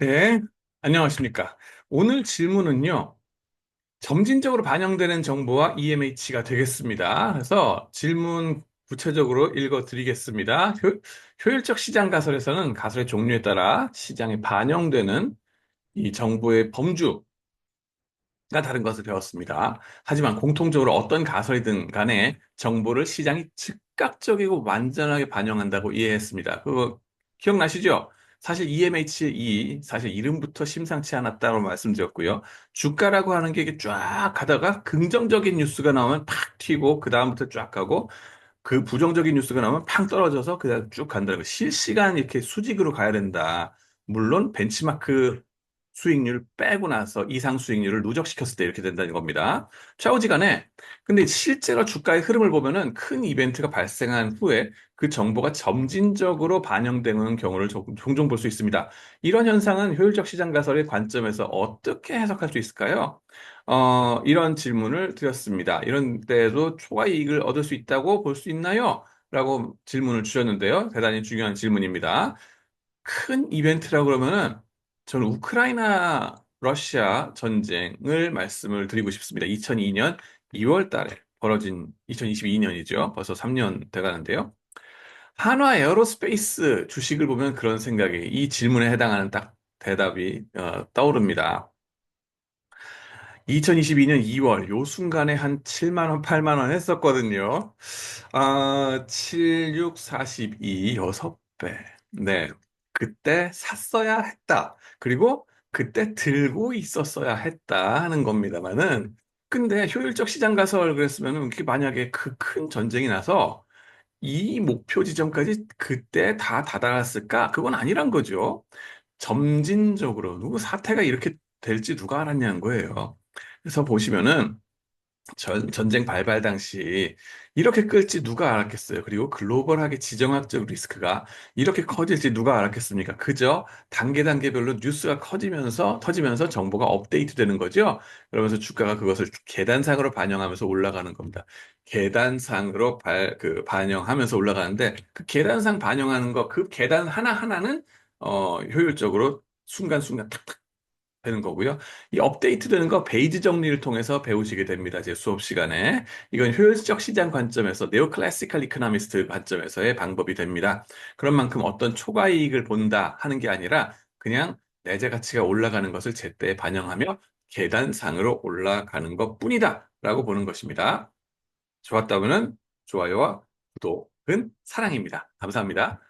네, 안녕하십니까. 오늘 질문은요, 점진적으로 반영되는 정보와 EMH가 되겠습니다. 그래서 질문 구체적으로 읽어 드리겠습니다. 효, 효율적 시장 가설에서는 가설의 종류에 따라 시장에 반영되는 이 정보의 범주 가 다른 것을 배웠습니다. 하지만 공통적으로 어떤 가설이든 간에 정보를 시장이 즉각적이고 완전하게 반영한다고 이해했습니다. 그거 기억나시죠? 사실 EMHE 사실 이름부터 심상치 않았다고 말씀드렸고요. 주가라고 하는 게 이게 쫙 가다가 긍정적인 뉴스가 나오면 팍 튀고 그 다음부터 쫙 가고 그 부정적인 뉴스가 나오면 팡 떨어져서 그냥 쭉 간다는 거. 실시간 이렇게 수직으로 가야 된다. 물론 벤치마크 수익률 빼고 나서 이상 수익률을 누적시켰을 때 이렇게 된다는 겁니다. 좌우지간에 근데 실제로 주가의 흐름을 보면은 큰 이벤트가 발생한 후에 그 정보가 점진적으로 반영되는 경우를 조- 종종 볼 수 있습니다. 이런 현상은 효율적 시장 가설의 관점에서 어떻게 해석할 수 있을까요? 어, 이런 질문을 드렸습니다. 이런 때에도 초과 이익을 얻을 수 있다고 볼 수 있나요? 라고 질문을 주셨는데요. 대단히 중요한 질문입니다. 큰 이벤트라고 그러면은 저는 우크라이나 러시아 전쟁을 말씀을 드리고 싶습니다. 2002년 2월 달에 벌어진 2022년이죠. 벌써 3년 돼가는데요. 한화 에어로스페이스 주식을 보면 그런 생각이 이 질문에 해당하는 딱 대답이 어, 떠오릅니다. 2022년 2월 요 순간에 한 7만 원, 8만 원 했었거든요. 아, 7, 6, 42, 6배. 네. 그때 샀어야 했다. 그리고 그때 들고 있었어야 했다 하는 겁니다만은 근데 효율적 시장 가설 그랬으면은 만약에 그 큰 전쟁이 나서 이 목표 지점까지 그때 다 다다랐을까? 그건 아니란 거죠. 점진적으로 누구 사태가 이렇게 될지 누가 알았냐는 거예요. 그래서 보시면은 전, 전쟁 발발 당시 이렇게 끌지 누가 알았겠어요. 그리고 글로벌하게 지정학적 리스크가 이렇게 커질지 누가 알았겠습니까? 그저 단계 단계별로 뉴스가 커지면서 터지면서 정보가 업데이트 되는 거죠. 그러면서 주가가 그것을 계단상으로 반영하면서 올라가는 겁니다. 계단상으로 발, 그 반영하면서 올라가는데 그 계단상 반영하는 거 그 계단 하나하나는 어, 효율적으로 순간순간 탁탁 되는 거고요. 이 업데이트 되는 거 페이지 정리를 통해서 배우시게 됩니다. 제 수업 시간에. 이건 효율적 시장 관점에서 네오 클래시컬 이코노미스트 관점에서의 방법이 됩니다. 그런 만큼 어떤 초과 이익을 본다 하는 게 아니라 그냥 내재 가치가 올라가는 것을 제때 반영하며 계단상으로 올라가는 것 뿐이다 라고 보는 것입니다. 좋았다면 좋아요와 구독은 사랑입니다. 감사합니다.